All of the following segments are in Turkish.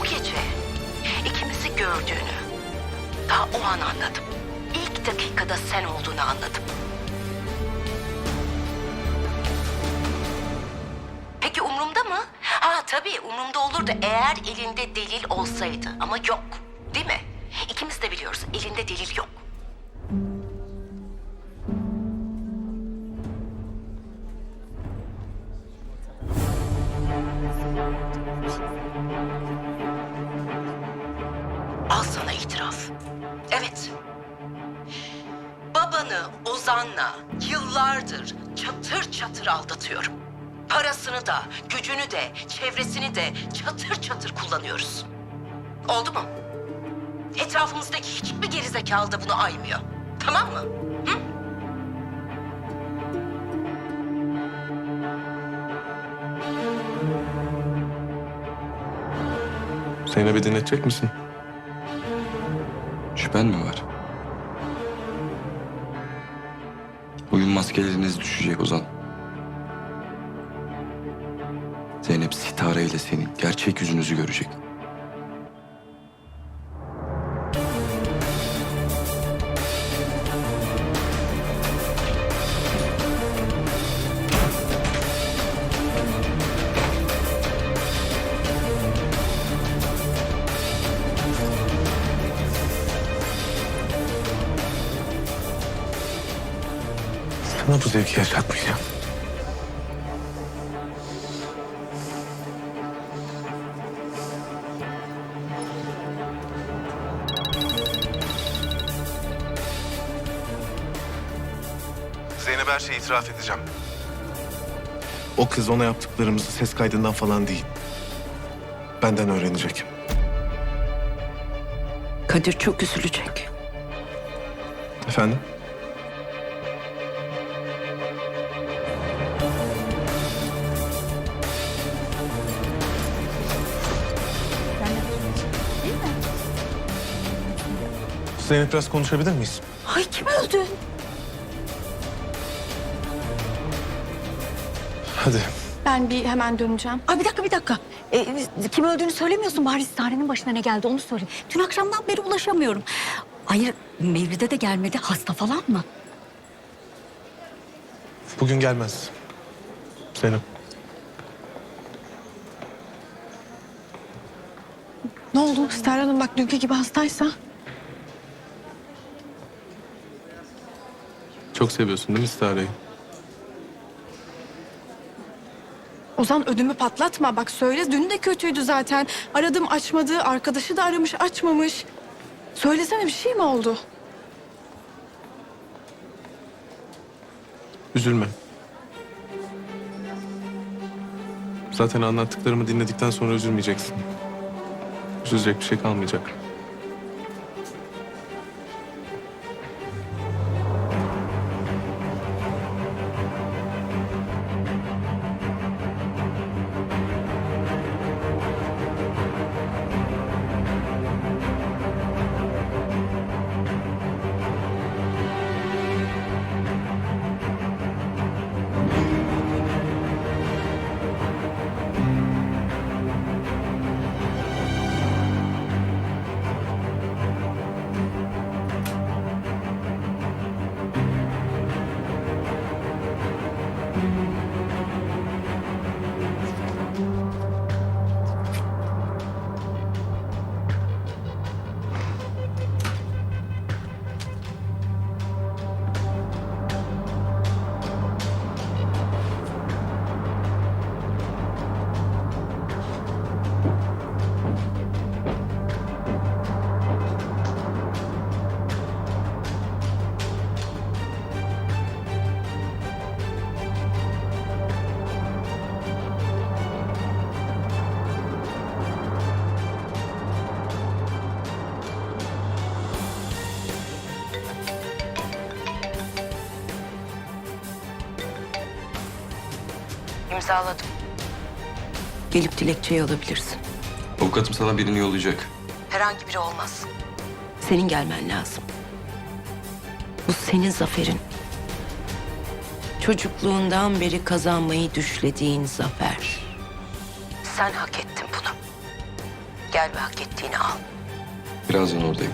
O gece ikimizi gördüğünü daha o an anladım. İlk dakikada sen olduğunu anladım. Peki umurumda mı? Ha tabii umurumda olurdu eğer elinde delil olsaydı. Ama yok. Değil mi? İkimiz de biliyoruz elinde delil yok. Sana itiraf. Evet. Babanı Ozan'la yıllardır çatır çatır aldatıyorum. Parasını da, gücünü de, çevresini de çatır çatır kullanıyoruz. Oldu mu? Etrafımızdaki hiçbir gerizekalı da bunu aymıyor. Tamam mı? Hı? Zeynep'i dinletecek misin? Şüphen mi var? Oyun maskeleriniz düşecek Ozan. Zeynep Sitare ile senin gerçek yüzünüzü görecek. Sana bu zevki yaşatmayacağım. Zeynep'e her şeyi itiraf edeceğim. O kız ona yaptıklarımızı ses kaydından falan değil. Benden öğrenecek. Kadir çok üzülecek. Efendim? Zeynep biraz konuşabilir miyiz? Ay kim öldü? Hadi. Ben bir hemen döneceğim. Ay bir dakika bir dakika. Ee, kim öldüğünü söylemiyorsun bari Sare'nin başına ne geldi onu söyle. Dün akşamdan beri ulaşamıyorum. Hayır Mevlid'e de gelmedi hasta falan mı? Bugün gelmez. Zeynep. Ne oldu? Ster Hanım bak dünkü gibi hastaysa. Çok seviyorsun değil mi Stare'yi? Ozan ödümü patlatma. Bak söyle dün de kötüydü zaten. Aradım açmadı. Arkadaşı da aramış açmamış. Söylesene bir şey mi oldu? Üzülme. Zaten anlattıklarımı dinledikten sonra üzülmeyeceksin. Üzülecek bir şey kalmayacak. İmzaladım. Gelip dilekçeyi alabilirsin. Avukatım sana birini yollayacak. Herhangi biri olmaz. Senin gelmen lazım. Bu senin zaferin. Çocukluğundan beri kazanmayı düşlediğin zafer. Sen hak ettin bunu. Gel ve hak ettiğini al. Birazdan oradayım.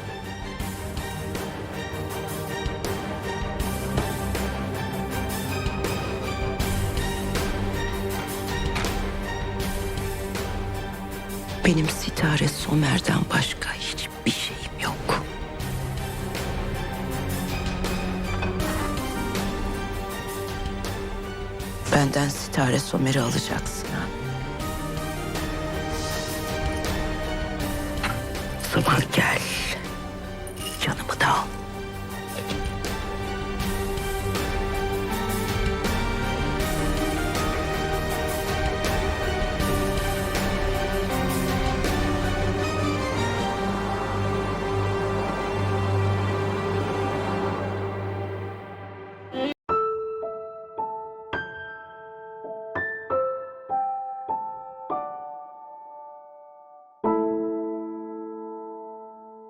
Benim Sitare Somer'den başka hiçbir şeyim yok. Benden Sitare Somer'i alacaksın ha. Zaman gel.